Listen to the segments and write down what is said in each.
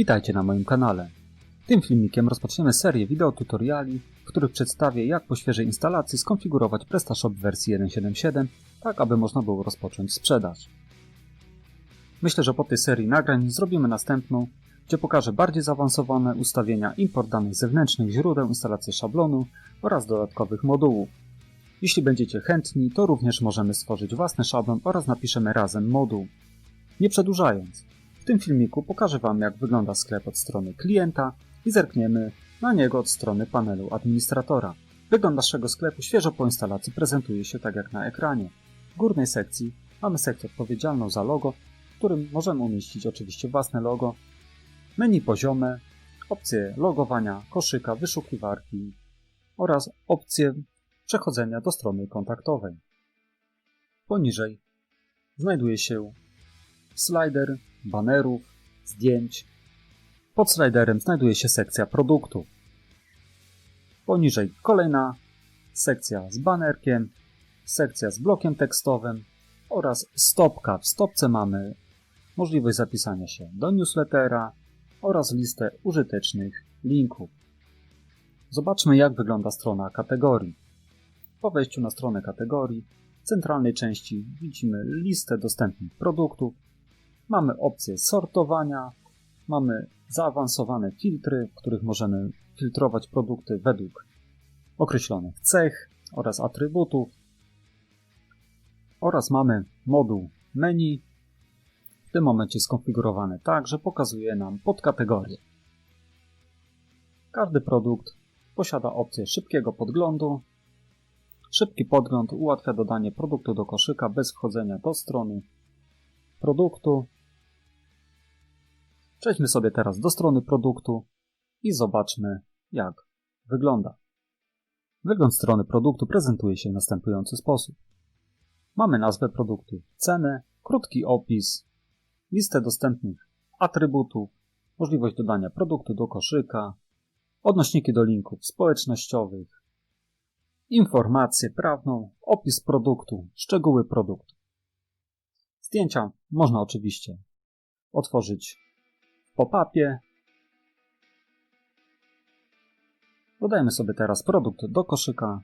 Witajcie na moim kanale. Tym filmikiem rozpoczniemy serię wideotutoriali, w których przedstawię jak po świeżej instalacji skonfigurować PrestaShop w wersji 1.7.7, tak aby można było rozpocząć sprzedaż. Myślę, że po tej serii nagrań zrobimy następną, gdzie pokażę bardziej zaawansowane ustawienia import danych zewnętrznych, źródeł, instalację szablonu oraz dodatkowych modułów. Jeśli będziecie chętni, to również możemy stworzyć własny szablon oraz napiszemy razem moduł. Nie przedłużając, w tym filmiku pokażę Wam jak wygląda sklep od strony klienta i zerkniemy na niego od strony panelu administratora. Wygląd naszego sklepu świeżo po instalacji prezentuje się tak jak na ekranie. W górnej sekcji mamy sekcję odpowiedzialną za logo, w którym możemy umieścić oczywiście własne logo, menu poziome, opcje logowania, koszyka, wyszukiwarki oraz opcje przechodzenia do strony kontaktowej. Poniżej znajduje się slider banerów, zdjęć. Pod sliderem znajduje się sekcja produktu. Poniżej kolejna sekcja z banerkiem, sekcja z blokiem tekstowym oraz stopka. W stopce mamy możliwość zapisania się do newslettera oraz listę użytecznych linków. Zobaczmy jak wygląda strona kategorii. Po wejściu na stronę kategorii w centralnej części widzimy listę dostępnych produktów Mamy opcję sortowania, mamy zaawansowane filtry, w których możemy filtrować produkty według określonych cech oraz atrybutów. Oraz mamy moduł menu, w tym momencie skonfigurowany tak, że pokazuje nam podkategorie. Każdy produkt posiada opcję szybkiego podglądu. Szybki podgląd ułatwia dodanie produktu do koszyka bez wchodzenia do strony produktu Przejdźmy sobie teraz do strony produktu i zobaczmy, jak wygląda. Wygląd strony produktu prezentuje się w następujący sposób. Mamy nazwę produktu, cenę, krótki opis, listę dostępnych atrybutów, możliwość dodania produktu do koszyka, odnośniki do linków społecznościowych, informację prawną, opis produktu, szczegóły produktu. Zdjęcia można oczywiście otworzyć pop-upie. Dodajmy sobie teraz produkt do koszyka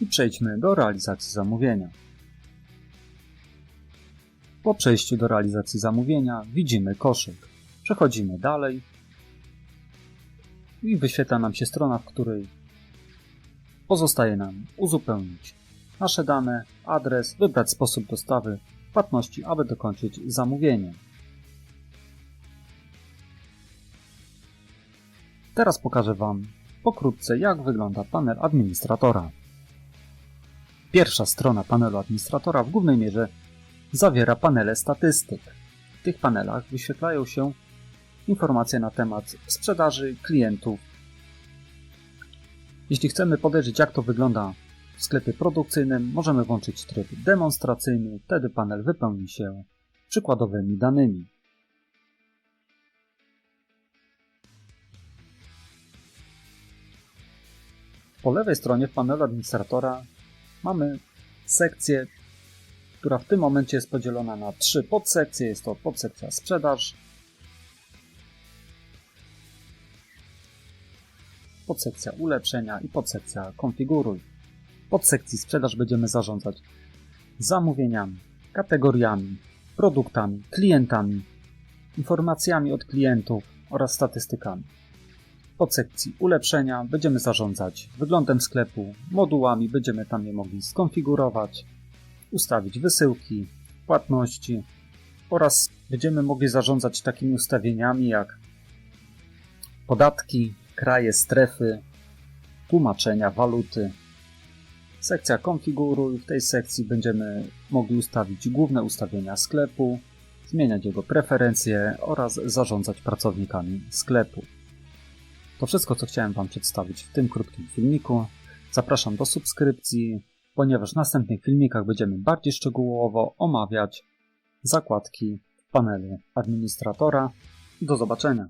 i przejdźmy do realizacji zamówienia. Po przejściu do realizacji zamówienia widzimy koszyk. Przechodzimy dalej i wyświetla nam się strona, w której pozostaje nam uzupełnić nasze dane, adres, wybrać sposób dostawy płatności, aby dokończyć zamówienie. Teraz pokażę Wam pokrótce jak wygląda panel administratora. Pierwsza strona panelu administratora w głównej mierze zawiera panele statystyk. W tych panelach wyświetlają się informacje na temat sprzedaży klientów. Jeśli chcemy podejrzeć jak to wygląda w sklepie produkcyjnym, możemy włączyć tryb demonstracyjny, wtedy panel wypełni się przykładowymi danymi. Po lewej stronie w panelu administratora mamy sekcję, która w tym momencie jest podzielona na trzy podsekcje. Jest to podsekcja sprzedaż, podsekcja ulepszenia i podsekcja konfiguruj. W podsekcji sprzedaż będziemy zarządzać zamówieniami, kategoriami, produktami, klientami, informacjami od klientów oraz statystykami podsekcji ulepszenia będziemy zarządzać wyglądem sklepu, modułami będziemy tam je mogli skonfigurować, ustawić wysyłki, płatności oraz będziemy mogli zarządzać takimi ustawieniami jak podatki, kraje, strefy, tłumaczenia, waluty. Sekcja konfiguruj. W tej sekcji będziemy mogli ustawić główne ustawienia sklepu, zmieniać jego preferencje oraz zarządzać pracownikami sklepu. To wszystko, co chciałem Wam przedstawić w tym krótkim filmiku. Zapraszam do subskrypcji, ponieważ w następnych filmikach będziemy bardziej szczegółowo omawiać zakładki w panelu administratora. Do zobaczenia.